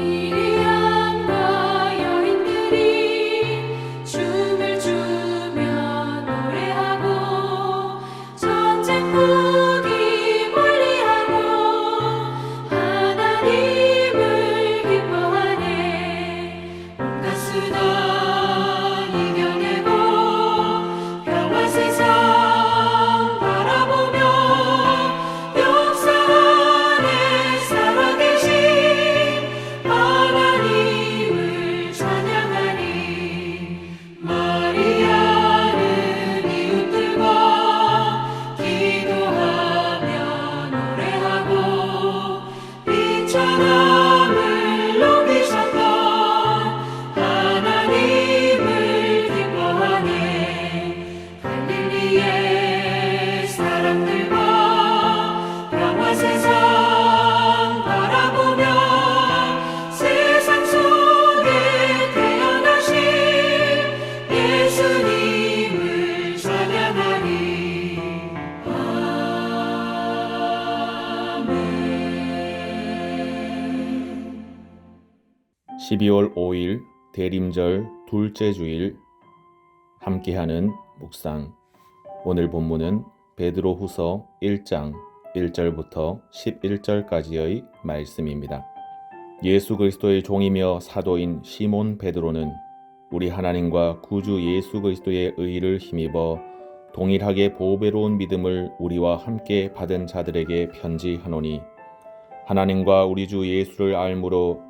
me. 12월 5일 대림절 둘째 주일 함께하는 묵상 오늘 본문은 베드로 후서 1장 1절부터 11절까지의 말씀입니다. 예수 그리스도의 종이며 사도인 시몬 베드로는 우리 하나님과 구주 예수 그리스도의 의를 힘입어 동일하게 보배로운 믿음을 우리와 함께 받은 자들에게 편지하노니 하나님과 우리 주 예수를 알므로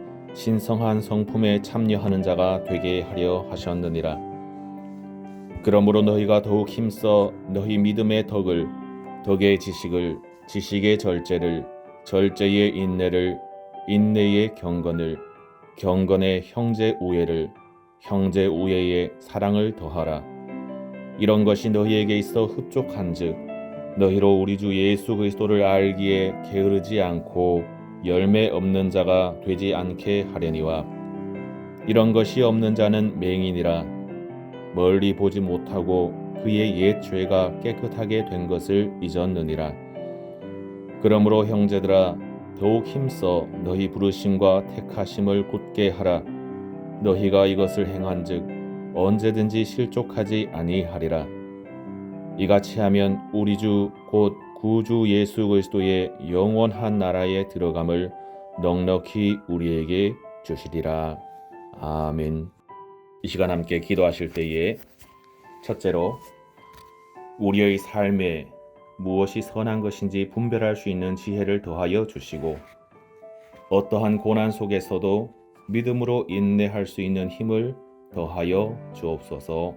신성한 성품에 참여하는 자가 되게 하려 하셨느니라. 그러므로 너희가 더욱 힘써 너희 믿음의 덕을, 덕의 지식을, 지식의 절제를, 절제의 인내를, 인내의 경건을, 경건의 형제 우애를, 형제 우애의 사랑을 더하라. 이런 것이 너희에게 있어 흡족한즉 너희로 우리 주 예수 그리스도를 알기에 게으르지 않고 열매 없는 자가 되지 않게 하려니와 이런 것이 없는 자는 맹인이라 멀리 보지 못하고 그의 옛 죄가 깨끗하게 된 것을 잊었느니라. 그러므로 형제들아 더욱 힘써 너희 부르심과 택하심을 굳게 하라. 너희가 이것을 행한즉 언제든지 실족하지 아니하리라. 이같이 하면 우리 주 곧 구주 예수 그리스도의 영원한 나라에 들어감을 넉넉히 우리에게 주시리라. 아멘. 이 시간 함께 기도하실 때에 첫째로 우리의 삶에 무엇이 선한 것인지 분별할 수 있는 지혜를 더하여 주시고 어떠한 고난 속에서도 믿음으로 인내할 수 있는 힘을 더하여 주옵소서.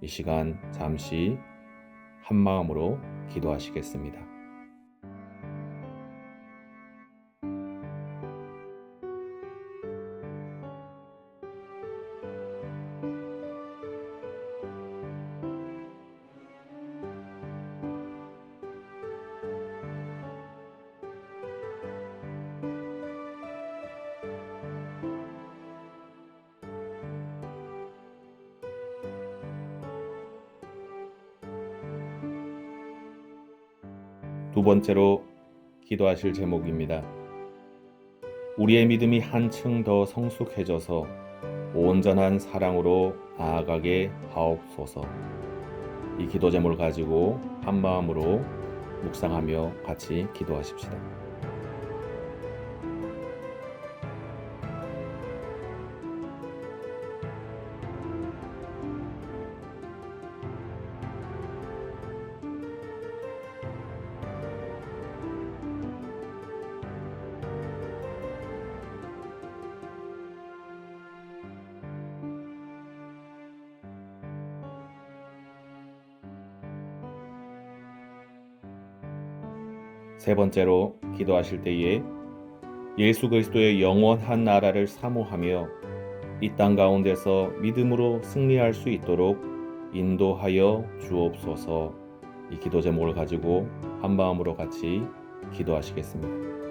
이 시간 잠시 한 마음으로 기도하시겠습니다. 두 번째로 기도하실 제목입니다. 우리의 믿음이 한층 더 성숙해져서 온전한 사랑으로 나아가게 하옵소서. 이 기도 제목을 가지고 한 마음으로 묵상하며 같이 기도하십시다. 세 번째로 기도하실 때에 예수 그리스도의 영원한 나라를 사모하며 이 땅 가운데서 믿음으로 승리할 수 있도록 인도하여 주옵소서. 이 기도 제목을 가지고 한 마음으로 같이 기도하시겠습니다.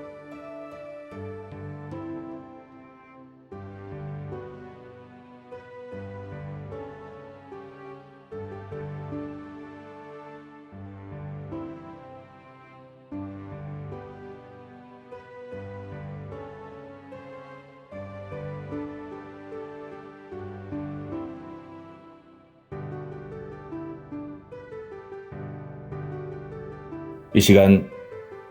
이 시간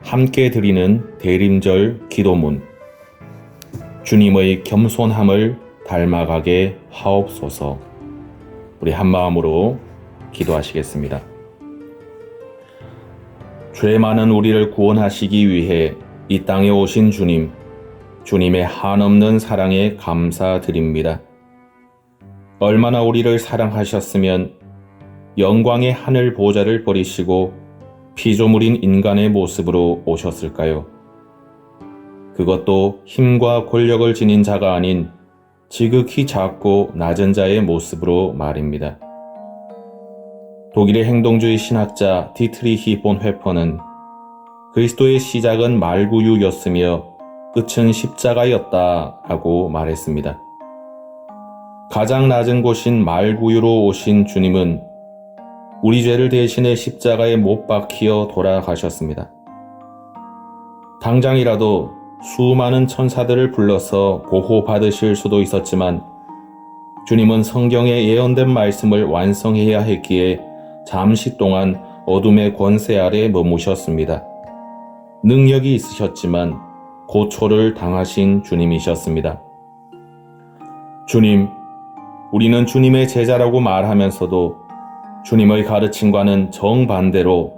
함께 드리는 대림절 기도문 주님의 겸손함을 닮아가게 하옵소서. 우리 한 마음으로 기도하시겠습니다. 죄 많은 우리를 구원하시기 위해 이 땅에 오신 주님, 주님의 한없는 사랑에 감사드립니다. 얼마나 우리를 사랑하셨으면 영광의 하늘 보좌를 버리시고 피조물인 인간의 모습으로 오셨을까요? 그것도 힘과 권력을 지닌 자가 아닌 지극히 작고 낮은 자의 모습으로 말입니다. 독일의 행동주의 신학자 디트리히 본 회퍼는 그리스도의 시작은 말구유였으며 끝은 십자가였다 하고 말했습니다. 가장 낮은 곳인 말구유로 오신 주님은 우리 죄를 대신해 십자가에 못 박히어 돌아가셨습니다. 당장이라도 수많은 천사들을 불러서 보호받으실 수도 있었지만 주님은 성경에 예언된 말씀을 완성해야 했기에 잠시 동안 어둠의 권세 아래 머무셨습니다. 능력이 있으셨지만 고초를 당하신 주님이셨습니다. 주님, 우리는 주님의 제자라고 말하면서도 주님의 가르침과는 정반대로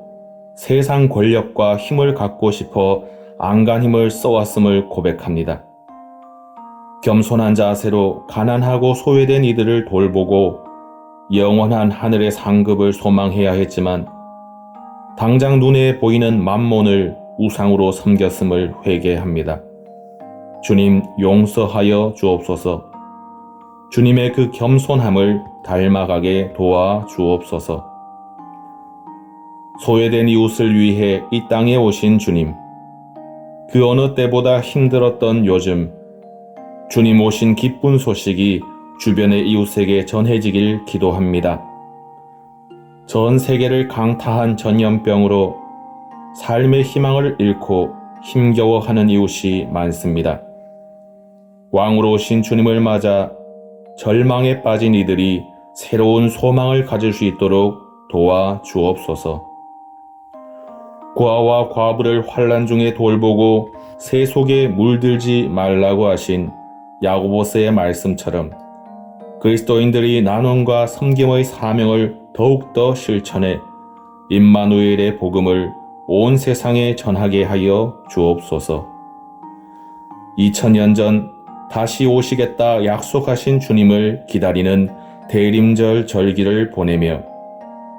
세상 권력과 힘을 갖고 싶어 안간 힘을 써왔음을 고백합니다. 겸손한 자세로 가난하고 소외된 이들을 돌보고 영원한 하늘의 상급을 소망해야 했지만 당장 눈에 보이는 만몬을 우상으로 섬겼음을 회개합니다. 주님 용서하여 주옵소서. 주님의 그 겸손함을 닮아가게 도와 주옵소서. 소외된 이웃을 위해 이 땅에 오신 주님. 그 어느 때보다 힘들었던 요즘 주님 오신 기쁜 소식이 주변의 이웃에게 전해지길 기도합니다. 전 세계를 강타한 전염병으로 삶의 희망을 잃고 힘겨워하는 이웃이 많습니다. 왕으로 오신 주님을 맞아 절망에 빠진 이들이 새로운 소망을 가질 수 있도록 도와 주옵소서. 고아와 과부를 환란 중에 돌보고 새 속에 물들지 말라고 하신 야고보스의 말씀처럼 그리스도인들이 나눔과 섬김의 사명을 더욱더 실천해 임마누엘의 복음을 온 세상에 전하게 하여 주옵소서. 2000년 전 다시 오시겠다 약속하신 주님을 기다리는 대림절 절기를 보내며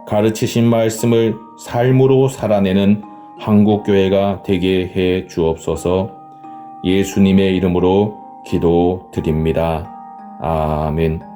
가르치신 말씀을 삶으로 살아내는 한국교회가 되게 해 주옵소서 예수님의 이름으로 기도 드립니다. 아멘.